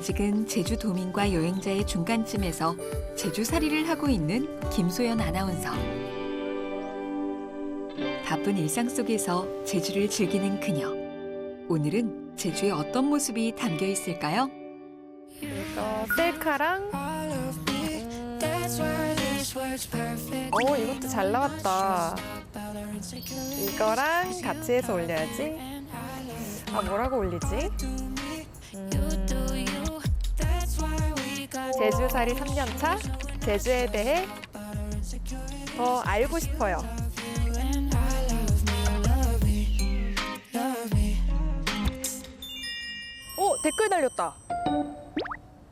아직은 제주 도민과 여행자의 중간쯤에서 제주살이를 하고 있는 김소연 아나운서. 바쁜 일상 속에서 제주를 즐기는 그녀. 오늘은 제주의 어떤 모습이 담겨 있을까요? 이거 셀카랑 오 이것도 잘 나왔다 이거랑 같이 해서 올려야지 아 뭐라고 올리지? 제주살이 3년차 제주에 대해 더 알고 싶어요 오 댓글 달렸다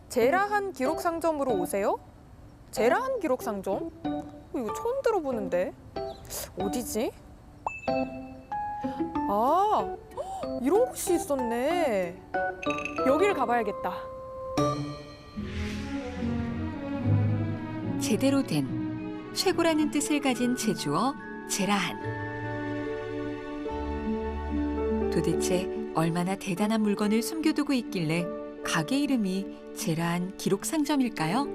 제라한 기록 상점으로 오세요? 제라한 기록 상점? 어, 이거 처음 들어보는데 어디지? 아 헉, 이런 곳이 있었네. 여기를 가봐야겠다. 제대로 된 최고라는 뜻을 가진 제주어 제라한. 도대체 얼마나 대단한 물건을 숨겨두고 있길래 가게 이름이 제라한 기록 상점일까요?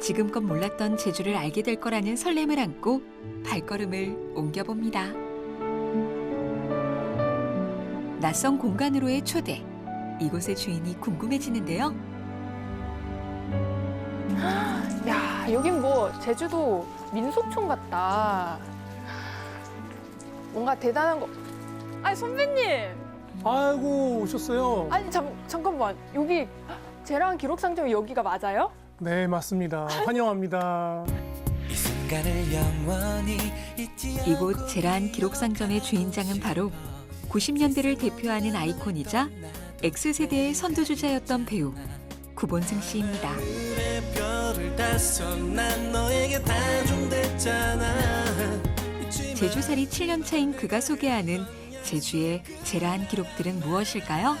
지금껏 몰랐던 제주를 알게 될 거라는 설렘을 안고 발걸음을 옮겨봅니다. 낯선 공간으로의 초대. 이곳의 주인이 궁금해지는데요. 야 여긴 뭐 제주도 민속촌 같다. 뭔가 대단한 거. 아니 선배님. 아이고 오셨어요. 아니 잠 잠깐만 여기 제라한 기록 상점이 여기가 맞아요? 네 맞습니다. 환영합니다. 이 순간을 영원히 잊지 이곳 제라한 기록상점의 주인장은 바로 90년대를 대표하는 아이콘이자 X세대의 선두주자였던 배우 구본승 씨입니다. 제주살이 7년 차인 그가 소개하는 제주의 제라한 기록들은 무엇일까요?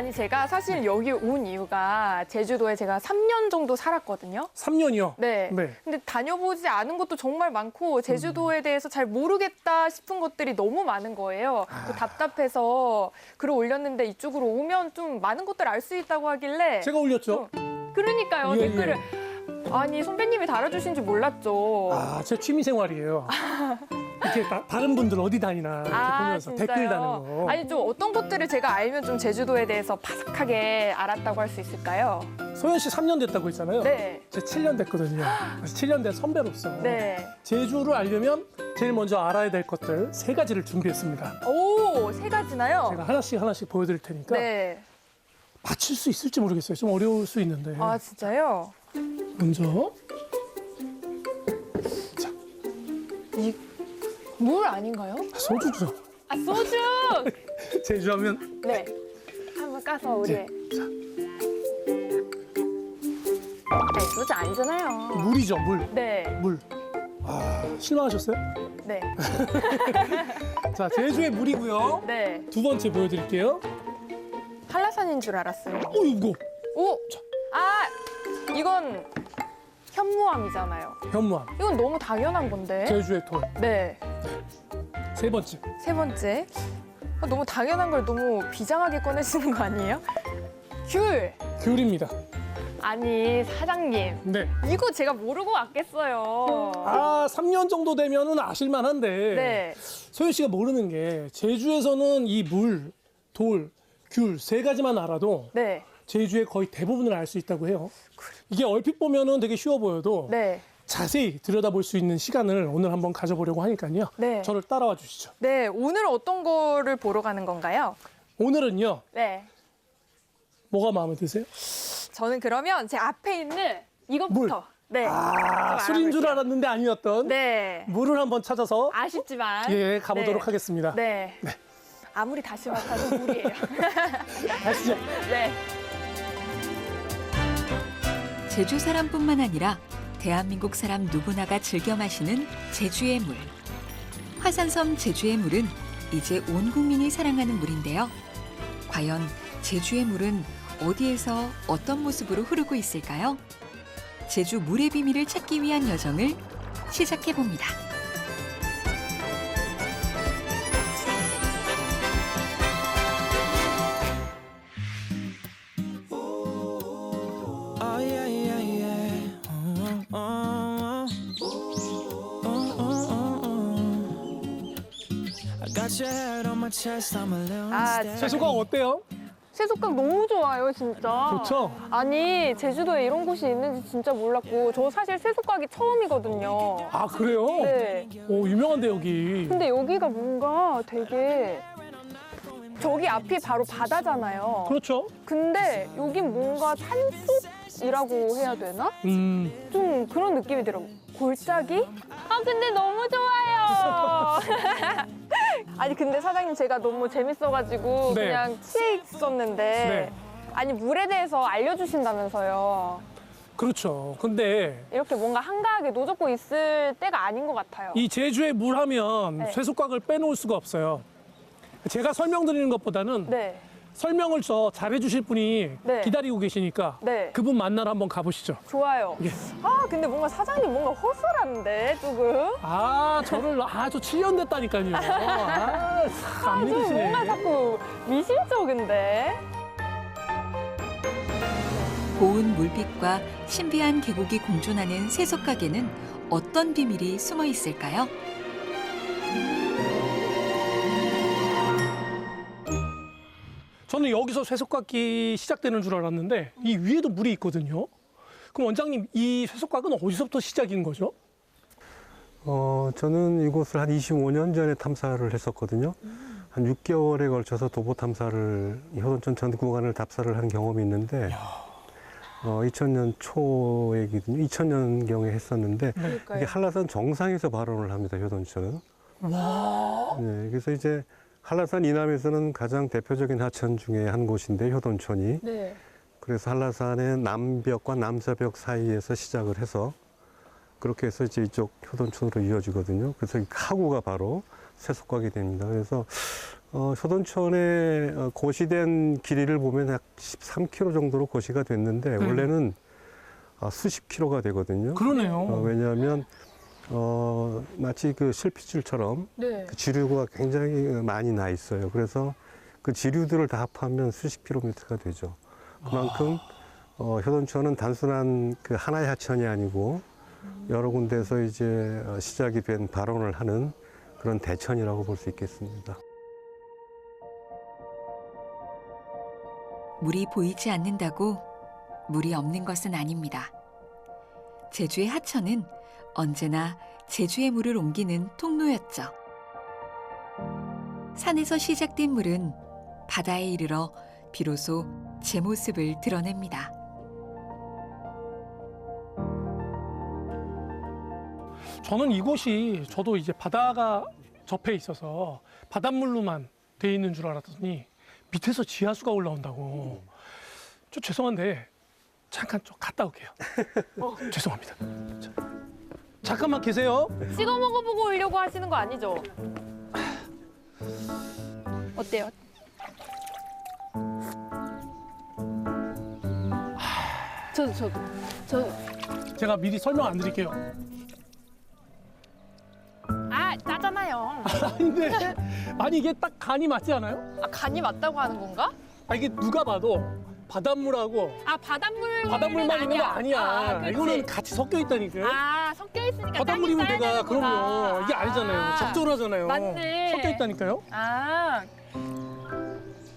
아니 제가 사실 여기 온 이유가 제주도에 제가 3년 정도 살았거든요. 3년이요. 네. 네. 근데 다녀보지 않은 것도 정말 많고 제주도에 대해서 잘 모르겠다 싶은 것들이 너무 많은 거예요. 또 답답해서 글을 올렸는데 이쪽으로 오면 좀 많은 것들 알수 있다고 하길래 제가 올렸죠. 그러니까요 예, 댓글을 아니 선배님이 달아주신 줄 몰랐죠. 아, 제 취미 생활이에요. 이렇게 다, 다른 분들 어디 다니나 이렇게 보면서 댓글 다는 거. 아니 좀 어떤 것들을 제가 알면 좀 제주도에 대해서 바삭하게 알았다고 할 수 있을까요? 소연 씨 3년 됐다고 했잖아요. 네. 제 7년 됐거든요. 그래서 7년 된 선배로서 네. 제주를 알려면 제일 먼저 알아야 될 것들 세 가지를 준비했습니다. 오, 세 가지나요? 제가 하나씩 하나씩 보여드릴 테니까 네. 맞출 수 있을지 모르겠어요. 좀 어려울 수 있는데. 아, 진짜요? 먼저 이 물 아닌가요? 소주죠. 아, 소주! 제주하면 네. 한번 까서 우리. 네. 자, 네, 소주 아니잖아요. 물이죠, 물. 네. 물. 아, 실망하셨어요? 네. 자, 제주의 물이고요. 네. 두 번째 보여드릴게요. 한라산인 줄 알았어요. 어, 이거 오! 아! 이건 현무암이잖아요. 현무암, 이건 너무 당연한 건데. 제주의 돌. 네. 세 번째, 세 번째. 아, 너무 당연한 걸 너무 비장하게 꺼내시는 거 아니에요? 귤! 귤입니다. 아니, 사장님. 네. 이거 제가 모르고 왔겠어요. 아, 3년 정도 되면은 아실만 한데. 네. 소연 씨가 모르는 게 제주에서는 이 물, 돌, 귤 세 가지만 알아도 네. 제주의 거의 대부분을 알 수 있다고 해요. 이게 얼핏 보면은 되게 쉬워 보여도 네. 자세히 들여다볼 수 있는 시간을 오늘 한번 가져보려고 하니까요. 네. 저를 따라와 주시죠. 네. 오늘 어떤 거를 보러 가는 건가요? 오늘은요, 네. 뭐가 마음에 드세요? 저는 그러면 제 앞에 있는 이것부터. 네. 아, 좀 술인 줄 알아볼게요. 알았는데 아니었던 네. 물을 한번 찾아서 아쉽지만. 예 가보도록 네. 하겠습니다. 네. 아무리 다시 맡아도 물이에요. 가시죠. 네. 제주 사람뿐만 아니라 대한민국 사람 누구나가 즐겨 마시는 제주의 물. 화산섬 제주의 물은 이제 온 국민이 사랑하는 물인데요. 과연 제주의 물은 어디에서 어떤 모습으로 흐르고 있을까요? 제주 물의 비밀을 찾기 위한 여정을 시작해 봅니다. 아, 채소가 어때요? 채소깡 너무 좋아요, 진짜. 좋죠? 아니, 제주도에 이런 곳이 있는지 진짜 몰랐고, 저 사실 채소가게 처음이거든요. 아 그래요? 네. 오 유명한데 여기. 근데 여기가 뭔가 되게 저기 앞이 바로 바다잖아요. 그렇죠? 근데 여긴 뭔가 산속이라고 해야 되나? 음. 좀 그런 느낌이 들어요. 골짜기? 아 근데 너무 좋아요. 아니 근데 사장님 제가 너무 재밌어가지고 네. 그냥 치에 있었는데 네. 아니 물에 대해서 알려주신다면서요. 그렇죠. 근데 이렇게 뭔가 한가하게 노젓고 있을 때가 아닌 것 같아요. 이 제주의 물 하면 네. 쇠속각을 빼놓을 수가 없어요. 제가 설명드리는 것보다는 네. 설명을 더 잘해주실 분이 네. 기다리고 계시니까 네. 그분 만나러 한번 가보시죠. 좋아요. 예. 아 근데 뭔가 사장님 뭔가 허술한데 조금. 아, 저를 아주 7년 됐다니까요. 아, 참, 안좀 믿으시네. 뭔가 자꾸 미심쩍은데. 고운 물빛과 신비한 계곡이 공존하는 세속가게는 어떤 비밀이 숨어 있을까요? 저는 여기서 쇠속각이 시작되는 줄 알았는데 이 위에도 물이 있거든요. 그럼 원장님 이 쇠속각은 어디서부터 시작인 거죠? 어, 저는 이곳을 한 25년 전에 탐사를 했었거든요. 한 6개월에 걸쳐서 도보 탐사를, 이 효돈천 전 구간을 답사를 한 경험이 있는데, 어, 2000년 초이거든요. 2000년 경에 했었는데, 그러니까요. 이게 한라산 정상에서 발원을 합니다, 효돈천은. 네, 그래서 이제 한라산 이남에서는 가장 대표적인 하천 중에 한 곳인데, 효돈천이. 네. 그래서 한라산의 남벽과 남서벽 사이에서 시작을 해서 그렇게 해서 이제 이쪽 효돈천으로 이어지거든요. 그래서 이 하구가 바로 세속각이 됩니다. 그래서 어, 효돈천의 어, 고시된 길이를 보면 약 13km 정도로 고시가 됐는데 네. 원래는 아, 수십 킬로가 되거든요. 그러네요. 어, 왜냐하면 어, 마치 그 실핏줄처럼 네. 그 지류가 굉장히 많이 나 있어요. 그래서 그 지류들을 다 합하면 수십 킬로미터가 되죠. 그만큼 어, 효돈천은 단순한 그 하나의 하천이 아니고 여러 군데서 이제 어, 시작이 된 발원을 하는 그런 대천이라고 볼 수 있겠습니다. 물이 보이지 않는다고 물이 없는 것은 아닙니다. 제주의 하천은 언제나 제주의 물을 옮기는 통로였죠. 산에서 시작된 물은 바다에 이르러 비로소 제 모습을 드러냅니다. 저는 이곳이 저도 이제 바다가 접해 있어서 바닷물로만 돼 있는 줄 알았더니 밑에서 지하수가 올라온다고. 저 죄송한데 잠깐 좀 갔다 올게요. 어, 죄송합니다. 자, 잠깐만 계세요. 찍어 먹어보고 오려고 하시는 거 아니죠? 어때요? 저도 저도 저 제가 미리 설명 안 드릴게요. 아, 짜잖아요. 아닌데 아니 이게 딱 간이 맞지 않아요? 아, 간이 맞다고 하는 건가? 아 이게 누가 봐도 바닷물하고 아, 바닷물 바닷물만 있는 거 아니야. 아, 그치. 이거는 같이 섞여 있다니까요. 아, 섞여 있으니까 바닷물이면 내가. 그럼요. 이게 아니잖아요. 아. 적절하잖아요. 맞네. 섞여 있다니까요. 아.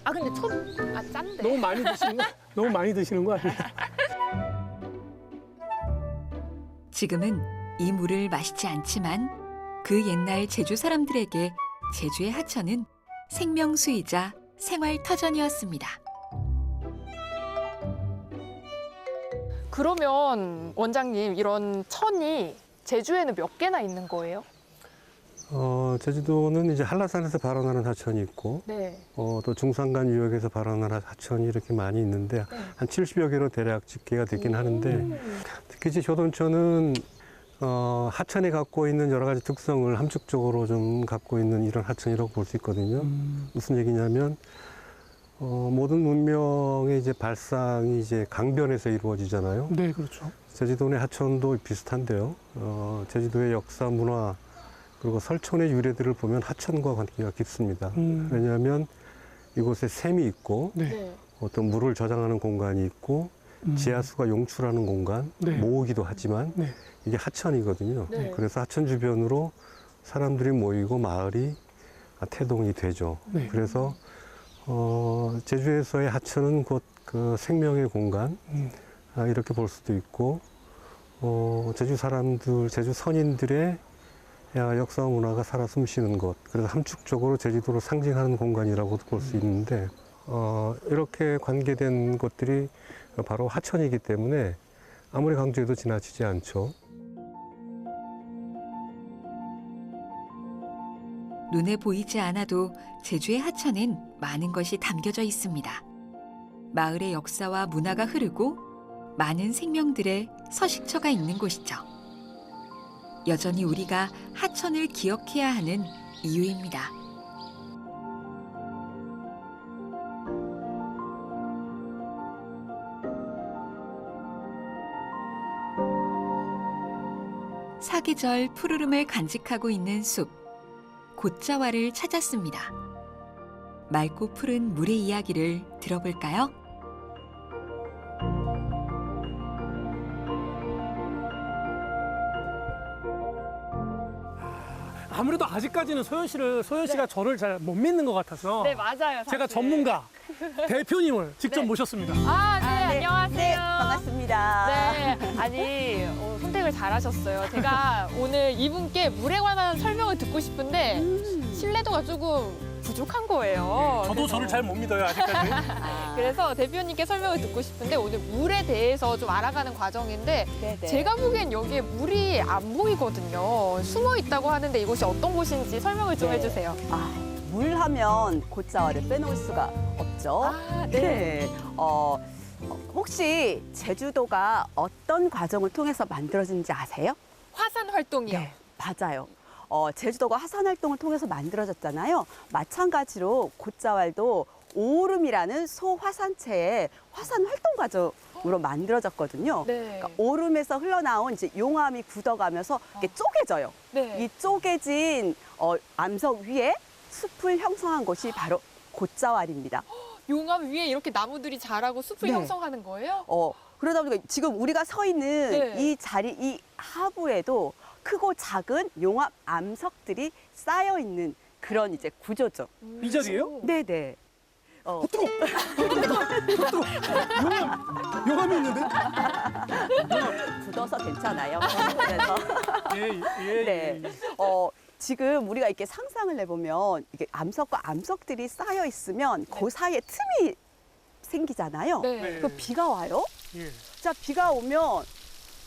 아, 근데 첫 아, 짠데. 너무 많이 드시는 거 너무 많이 드시는 거 아니에요? 지금은 이 물을 마시지 않지만 그 옛날 제주 사람들에게 제주의 하천은 생명수이자 생활 터전이었습니다. 그러면 원장님 이런 천이 제주에는 몇 개나 있는 거예요? 어, 제주도는 이제 한라산에서 발원하는 하천이 있고 네. 어, 또 중산간 유역에서 발원하는 하천이 이렇게 많이 있는데 한 70여 개로 대략 집계가 되긴 하는데 특히 이제 효돈천은 어, 하천이 갖고 있는 여러 가지 특성을 함축적으로 좀 갖고 있는 이런 하천이라고 볼 수 있거든요. 무슨 얘기냐면 어, 모든 문명의 이제 발상이 이제 강변에서 이루어지잖아요. 네, 그렇죠. 제주도의 하천도 비슷한데요. 어, 제주도의 역사, 문화 그리고 설촌의 유래들을 보면 하천과 관계가 깊습니다. 음. 왜냐하면 이곳에 샘이 있고 네. 네. 어떤 물을 저장하는 공간이 있고 음. 지하수가 용출하는 공간 네. 모으기도 하지만 네. 이게 하천이거든요. 네. 그래서 하천 주변으로 사람들이 모이고 마을이 태동이 되죠. 네. 그래서 어, 제주에서의 하천은 곧 그 생명의 공간 음. 아, 이렇게 볼 수도 있고 어, 제주 사람들, 제주 선인들의 야, 역사와 문화가 살아 숨쉬는 곳. 그래서 함축적으로 제주도를 상징하는 공간이라고도 볼 수 있는데 어, 이렇게 관계된 것들이 바로 하천이기 때문에 아무리 강조해도 지나치지 않죠. 눈에 보이지 않아도 제주의 하천엔 많은 것이 담겨져 있습니다. 마을의 역사와 문화가 흐르고 많은 생명들의 서식처가 있는 곳이죠. 여전히 우리가 하천을 기억해야 하는 이유입니다. 사계절 푸르름을 간직하고 있는 숲. 곶자와를 찾았습니다. 맑고 푸른 물의 이야기를 들어볼까요? 아무래도 아직까지는 소연 씨를 소연 씨가 저를 잘 못 믿는 것 같아서 네, 맞아요. 제가 사실. 전문가 대표님을 직접 네. 모셨습니다. 아, 네, 아, 네. 안녕하세요. 네, 반갑습니다. 네, 아니 어, 선택을 잘하셨어요. 제가 오늘 이분께 물에 관한 설명을 듣고 싶은데 신뢰도가 조금 부족한 거예요. 저도 그래서- 저를 잘 못 믿어요 아직까지. 아, 그래서 대표님께 설명을 듣고 싶은데 오늘 물에 대해서 좀 알아가는 과정인데 네 네. 제가 보기엔 여기에 물이 안 보이거든요. 숨어 있다고 하는데 이곳이 어떤 곳인지 설명을 좀 네. 해주세요. 아, 물 하면 곶자와를 빼놓을 수가 없죠. 아, 네. 어, 어, 혹시 제주도가 어떤 과정을 통해서 만들어진지 아세요? 화산 활동이요. 네, 맞아요. 어, 제주도가 화산 활동을 통해서 만들어졌잖아요. 마찬가지로 곶자왈도 오름이라는 소화산체의 화산 활동 과정으로 만들어졌거든요. 네. 그러니까 오름에서 흘러나온 이제 용암이 굳어가면서 이렇게 쪼개져요. 네. 이 쪼개진 어, 암석 위에 숲을 형성한 곳이 바로 곶자왈입니다. 용암 위에 이렇게 나무들이 자라고 숲을 네. 형성하는 거예요? 어, 그러다 보니까 지금 우리가 서 있는 네. 이 자리, 이 하부에도 크고 작은 용암 암석들이 쌓여 있는 그런 이제 구조죠. 이 자리예요? 네네. 어, 용암 용암이 있는데? 굳어서 괜찮아요. 그래서 예, 예, 네. 예. 어, 지금 우리가 이렇게 상상을 해보면 이게 암석과 암석들이 쌓여 있으면 그 사이에 틈이 생기잖아요. 네. 그 비가 와요. 예. 자, 비가 오면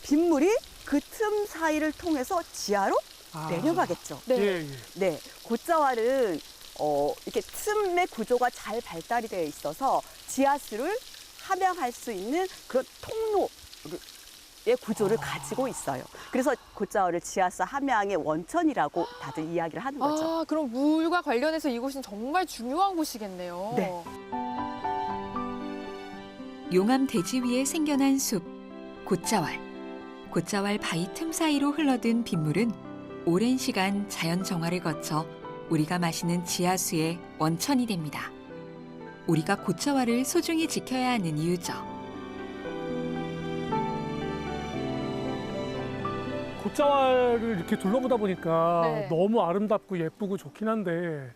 빗물이 그 틈 사이를 통해서 지하로 아. 내려가겠죠. 네. 예, 예. 네, 곶자왈은 어, 이렇게 틈의 구조가 잘 발달이 되어 있어서 지하수를 함양할 수 있는 그런 통로의 구조를 가지고 있어요. 그래서 곶자왈을 지하수 함양의 원천이라고 다들 이야기를 하는 거죠. 아, 그럼 물과 관련해서 이곳은 정말 중요한 곳이겠네요. 네. 용암 대지 위에 생겨난 숲, 곶자왈. 곶자왈 바위 틈 사이로 흘러든 빗물은 오랜 시간 자연 정화를 거쳐 우리가 마시는 지하수의 원천이 됩니다. 우리가 곶자왈을 소중히 지켜야 하는 이유죠. 곶자왈을 이렇게 둘러보다 보니까 네. 너무 아름답고 예쁘고 좋긴 한데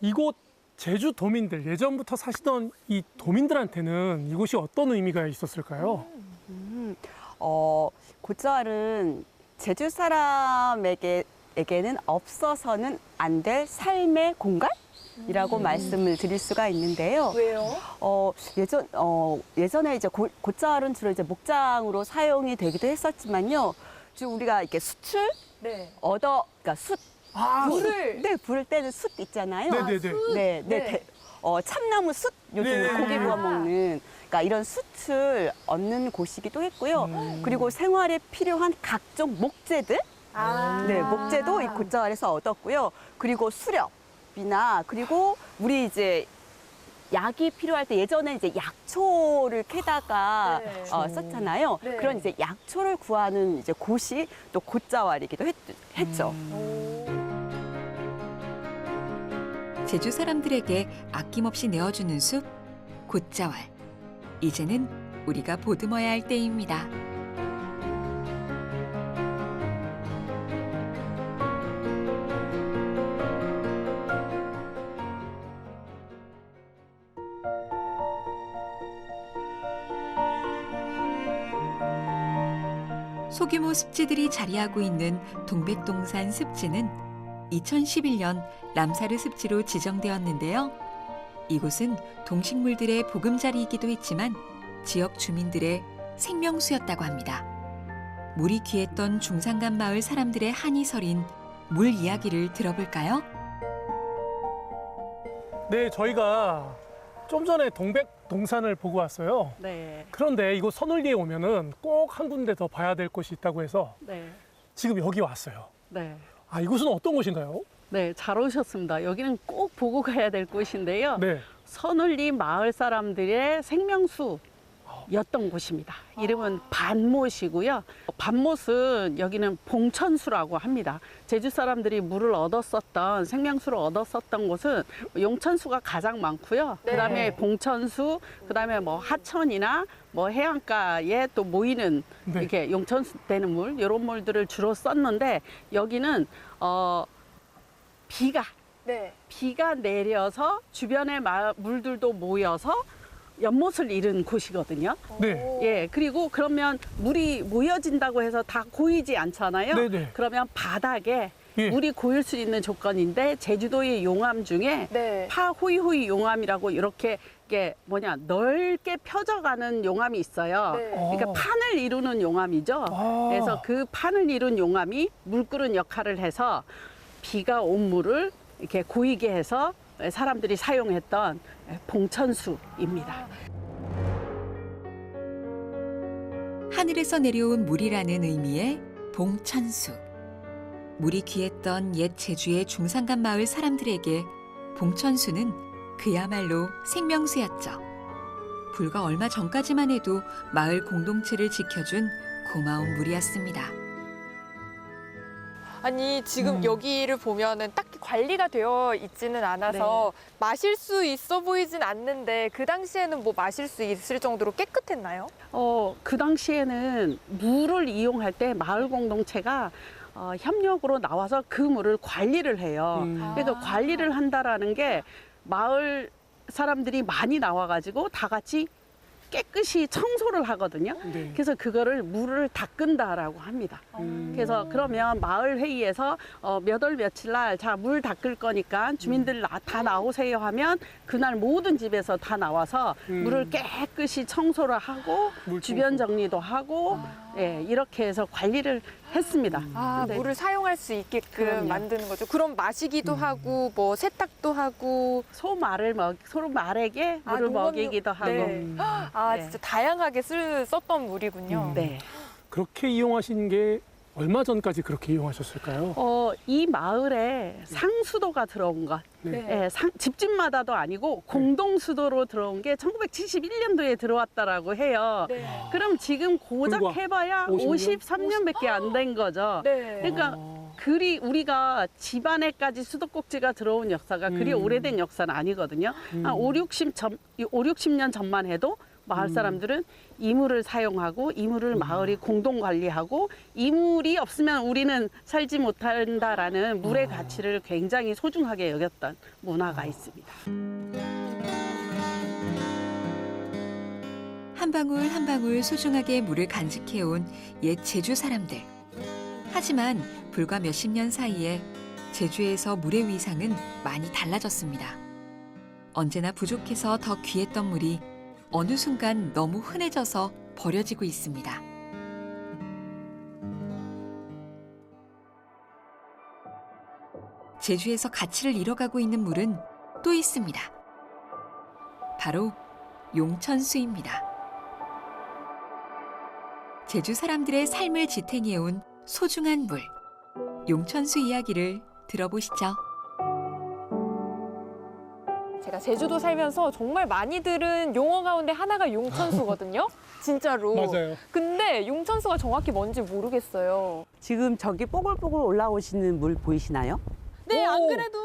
이곳 제주 도민들 예전부터 사시던 이 도민들한테는 이곳이 어떤 의미가 있었을까요? 음, 어, 곶자왈은 제주 사람에게 에게는 없어서는 안 될 삶의 공간 이라고 말씀을 드릴 수가 있는데요. 왜요? 어, 예전, 어, 예전에 이제 고, 곶자왈은 주로 이제 목장으로 사용이 되기도 했었지만요. 지금 우리가 이렇게 숯을 네. 얻어, 그러니까 숯, 아, 물을 네, 불을 때는 숯 있잖아요. 네네네. 네, 네, 네. 대- 어, 참나무 숯 요즘 네. 고기 구워 먹는 그러니까 이런 숯을 얻는 곳이기도 했고요. 음. 그리고 생활에 필요한 각종 목재들, 아. 네, 목재도 이 곶자왈에서 얻었고요. 그리고 수렵이나 그리고 우리 이제 약이 필요할 때 예전에 이제 약초를 캐다가 네. 어, 썼잖아요. 네. 그런 이제 약초를 구하는 이제 곳이 또 곶자왈이기도 했, 했죠. 오. 제주 사람들에게 아낌없이 내어주는 숲, 곶자왈. 이제는 우리가 보듬어야 할 때입니다. 습지들이 자리하고 있는 동백동산 습지는 2011년 람사르 습지로 지정되었는데요. 이곳은 동식물들의 보금자리이기도 했지만 지역 주민들의 생명수였다고 합니다. 물이 귀했던 중산간 마을 사람들의 한이 서린 물 이야기를 들어볼까요? 네, 저희가 좀 전에 동백 동산을 보고 왔어요. 네, 그런데 이곳 선울리에 오면은 꼭 한 군데 더 봐야 될 곳이 있다고 해서 네, 지금 여기 왔어요. 네. 아, 이곳은 어떤 곳인가요? 네, 잘 오셨습니다. 여기는 꼭 보고 가야 될 곳인데요. 네. 선울리 마을 사람들의 생명수. 였던 곳입니다. 이름은 반못이고요. 반못은 여기는 봉천수라고 합니다. 제주 사람들이 물을 얻었었던 생명수를 얻었었던 곳은 용천수가 가장 많고요. 네. 그다음에 봉천수, 그다음에 뭐 하천이나 뭐 해안가에 또 모이는 네. 이렇게 용천수 되는 물 이런 물들을 주로 썼는데 여기는 어 비가 네. 비가 내려서 주변의 마- 물들도 모여서 연못을 이룬 곳이거든요. 네. 예, 그리고 그러면 물이 모여진다고 해서 다 고이지 않잖아요. 네네. 그러면 바닥에 예. 물이 고일 수 있는 조건인데 제주도의 용암 중에 네. 파호이호이 용암이라고 이렇게 이게 뭐냐 넓게 펴져가는 용암이 있어요. 네. 그러니까 어. 판을 이루는 용암이죠. 아. 그래서 그 판을 이룬 용암이 물끓은 역할을 해서 비가 온 물을 이렇게 고이게 해서 사람들이 사용했던 봉천수입니다. 하늘에서 내려온 물이라는 의미의 봉천수. 물이 귀했던 옛 제주의 중산간 마을 사람들에게 봉천수는 그야말로 생명수였죠. 불과 얼마 전까지만 해도 마을 공동체를 지켜준 고마운 물이었습니다. 아니 지금 음. 여기를 보면은 딱히 관리가 되어 있지는 않아서 마실 수 있어 보이진 않는데 그 당시에는 뭐 마실 수 있을 정도로 깨끗했나요? 어, 그 당시에는 물을 이용할 때 마을 공동체가 어, 협력으로 나와서 그 물을 관리를 해요. 음. 그러니까 관리를 한다라는 게 마을 사람들이 많이 나와가지고 다 같이 깨끗이 청소를 하거든요. 네. 그래서 그거를 물을 닦은다라고 합니다. 음. 그래서 그러면 마을 회의에서 어, 몇월 며칠 날 자 물 닦을 거니까 주민들 나- 다 나오세요 하면 그날 모든 집에서 다 나와서 음. 물을 깨끗이 청소를 하고 물 주변. 정리도 하고 예, 이렇게 해서 관리를 했습니다. 아 근데 물을 사용할 수 있게끔 그럼요. 만드는 거죠. 그럼 마시기도 하고 뭐 세탁도 하고 소 말을 먹, 소 말에게 아, 물을 농업용- 먹이기도 하고 네. 음. 아 네. 진짜 다양하게 쓸 썼던 물이군요. 음. 네. 그렇게 이용하신 게 얼마 전까지 그렇게 이용하셨을까요? 어, 이 마을에 상수도가 들어온 것. 네. 예, 상- 집집마다도 아니고 공동수도로 들어온 게 1971년도에 들어왔다라고 해요. 네. 그럼 지금 고작 불과 해봐야 50년? 53년밖에 안 된 거죠. 네. 그러니까 아. 그리 우리가 집안에까지 수도꼭지가 들어온 역사가 그리 음. 오래된 역사는 아니거든요. 음. 한 5, 60, 전, 5, 60년 전만 해도 마을 음. 사람들은 이물을 사용하고 이물을 마을이 공동 관리하고 이물이 없으면 우리는 살지 못한다라는 물의 아. 가치를 굉장히 소중하게 여겼던 문화가 있습니다. 한 방울 한 방울 소중하게 물을 간직해온 옛 제주 사람들. 하지만 불과 몇십 년 사이에 제주에서 물의 위상은 많이 달라졌습니다. 언제나 부족해서 더 귀했던 물이 어느 순간 너무 흔해져서 버려지고 있습니다. 제주에서 가치를 잃어가고 있는 물은 또 있습니다. 바로 용천수입니다. 제주 사람들의 삶을 지탱해온 소중한 물, 용천수 이야기를 들어보시죠. 제가 제주도 살면서 정말 많이 들은 용어 가운데 하나가 용천수거든요. 진짜로. 맞아요. 근데 용천수가 정확히 뭔지 모르겠어요. 지금 저기 뽀글뽀글 올라오시는 물 보이시나요? 네, 안 오. 그래도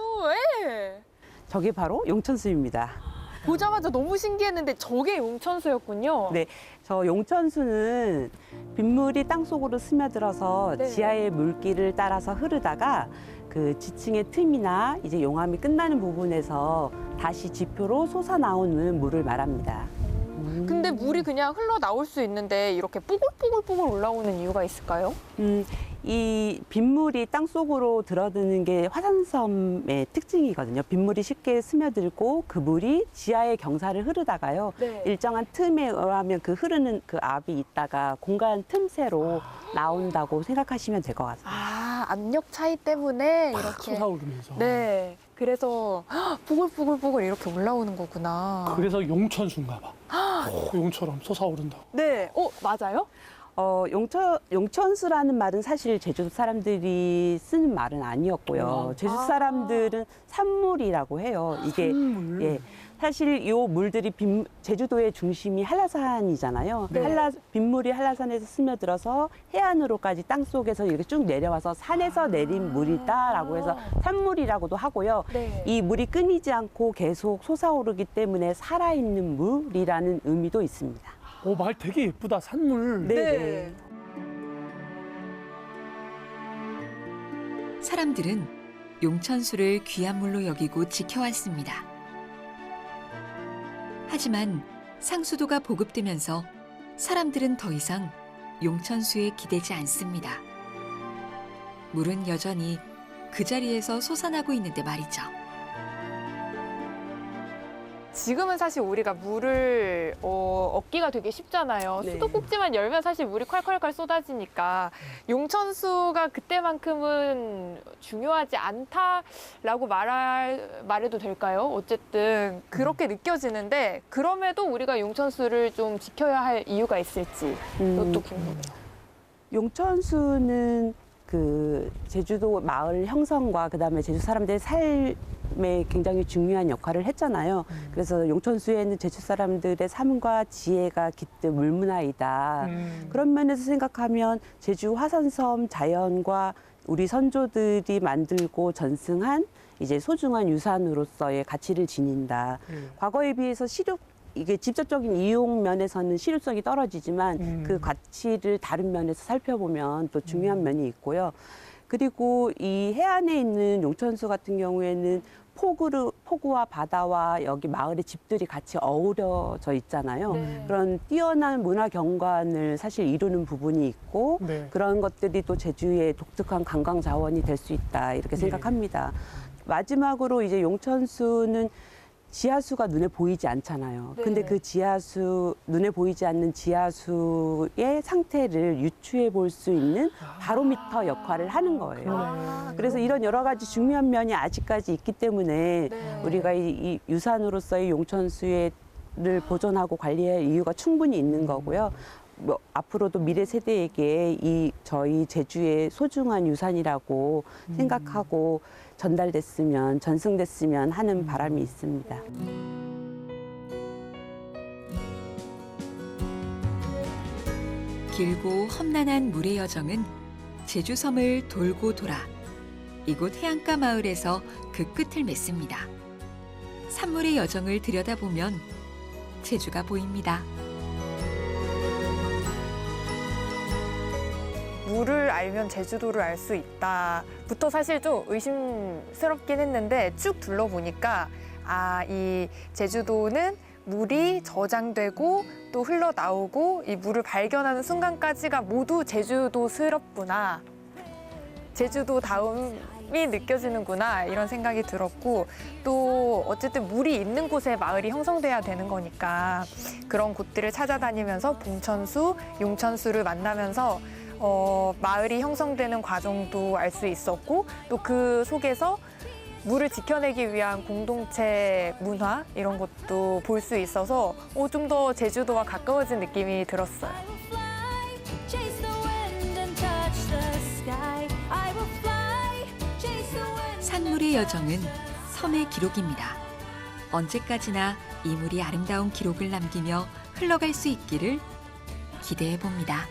예. 저게 바로 용천수입니다. 보자마자 너무 신기했는데 저게 용천수였군요. 네, 저 용천수는 빗물이 땅 속으로 스며들어서 네. 지하의 물길을 따라서 흐르다가 그 지층의 틈이나 이제 용암이 끝나는 부분에서 다시 지표로 솟아 나오는 물을 말합니다. 근데 물이 그냥 흘러 나올 수 있는데 이렇게 뽀글뽀글뽀글 올라오는 이유가 있을까요? 음, 이 빗물이 땅 속으로 들어드는 게 화산섬의 특징이거든요. 빗물이 쉽게 스며들고 그 물이 지하의 경사를 흐르다가요. 네. 일정한 틈에 의하면 그 흐르는 그 압이 있다가 공간 틈새로 나온다고 생각하시면 될 것 같아요. 아, 압력 차이 때문에 팍 이렇게. 솟아오르면서. 네. 그래서 헉, 뽀글뽀글뽀글 이렇게 올라오는 거구나. 그래서 용천수인가 봐. 어, 용처럼 솟아오른다고. 네. 어, 맞아요? 어, 용천, 용천수라는 말은 사실 제주도 사람들이 쓰는 말은 아니었고요. 제주 아. 사람들은 산물이라고 해요. 이게 물. 예. 사실 요 물들이 빗, 제주도의 중심이 한라산이잖아요. 네. 한라, 빗물이 한라산에서 스며들어서 해안으로까지 땅 속에서 이렇게 쭉 내려와서 산에서 내린 물이다라고 해서 산물이라고도 하고요. 네. 이 물이 끊이지 않고 계속 솟아오르기 때문에 살아있는 물이라는 의미도 있습니다. 오, 말 되게 예쁘다. 산물. 네. 네. 사람들은 용천수를 귀한 물로 여기고 지켜왔습니다. 하지만 상수도가 보급되면서 사람들은 더 이상 용천수에 기대지 않습니다. 물은 여전히 그 자리에서 솟아나고 있는데 말이죠. 지금은 사실 우리가 물을 어, 얻기가 되게 쉽잖아요. 네. 수도꼭지만 열면 사실 물이 콸콸콸 쏟아지니까 용천수가 그때만큼은 중요하지 않다라고 말할 말해도 될까요? 어쨌든 그렇게 느껴지는데 그럼에도 우리가 용천수를 좀 지켜야 할 이유가 있을지 음, 이것도 궁금해요. 용천수는 그 제주도 마을 형성과 그다음에 제주 사람들의 삶에 굉장히 중요한 역할을 했잖아요. 그래서 용천수에는 제주 사람들의 삶과 지혜가 깃든 물문화이다. 음. 그런 면에서 생각하면 제주 화산섬 자연과 우리 선조들이 만들고 전승한 이제 소중한 유산으로서의 가치를 지닌다. 예. 과거에 비해서 시력 이게 직접적인 이용 면에서는 실효성이 떨어지지만 음. 그 가치를 다른 면에서 살펴보면 또 중요한 면이 있고요. 그리고 이 해안에 있는 용천수 같은 경우에는 포구르, 포구와 바다와 여기 마을의 집들이 같이 어우러져 있잖아요. 네. 그런 뛰어난 문화 경관을 사실 이루는 부분이 있고 네. 그런 것들이 또 제주의 독특한 관광 자원이 될 수 있다 이렇게 네. 생각합니다. 마지막으로 이제 용천수는 지하수가 눈에 보이지 않잖아요. 네. 근데 그 지하수 눈에 보이지 않는 지하수의 상태를 유추해 볼 수 있는 바로미터 역할을 하는 거예요. 아, 그래서 이런 여러 가지 중요한 면이 아직까지 있기 때문에 네. 우리가 이, 이 유산으로서의 용천수를 보존하고 관리할 이유가 충분히 있는 거고요. 뭐 앞으로도 미래 세대에게 이 저희 제주의 소중한 유산이라고 생각하고 전달됐으면 전승됐으면 하는 바람이 있습니다. 길고 험난한 물의 여정은 제주섬을 돌고 돌아 이곳 해안가 마을에서 그 끝을 맺습니다. 산물의 여정을 들여다보면 제주가 보입니다. 물을 알면 제주도를 알 수 있다부터 사실 좀 의심스럽긴 했는데 쭉 둘러보니까 아, 이 제주도는 물이 저장되고 또 흘러나오고 이 물을 발견하는 순간까지가 모두 제주도스럽구나. 제주도다움이 느껴지는구나 이런 생각이 들었고 또 어쨌든 물이 있는 곳에 마을이 형성돼야 되는 거니까 그런 곳들을 찾아다니면서 봉천수, 용천수를 만나면서 어, 마을이 형성되는 과정도 알 수 있었고 또 그 속에서 물을 지켜내기 위한 공동체 문화 이런 것도 볼 수 있어서 어, 좀 더 제주도와 가까워진 느낌이 들었어요. Chase the wind and touch the sky. I will fly. Chase the wind. 산물의 여정은 섬의 기록입니다. 언제까지나 이 물이 아름다운 기록을 남기며 흘러갈 수 있기를 기대해 봅니다.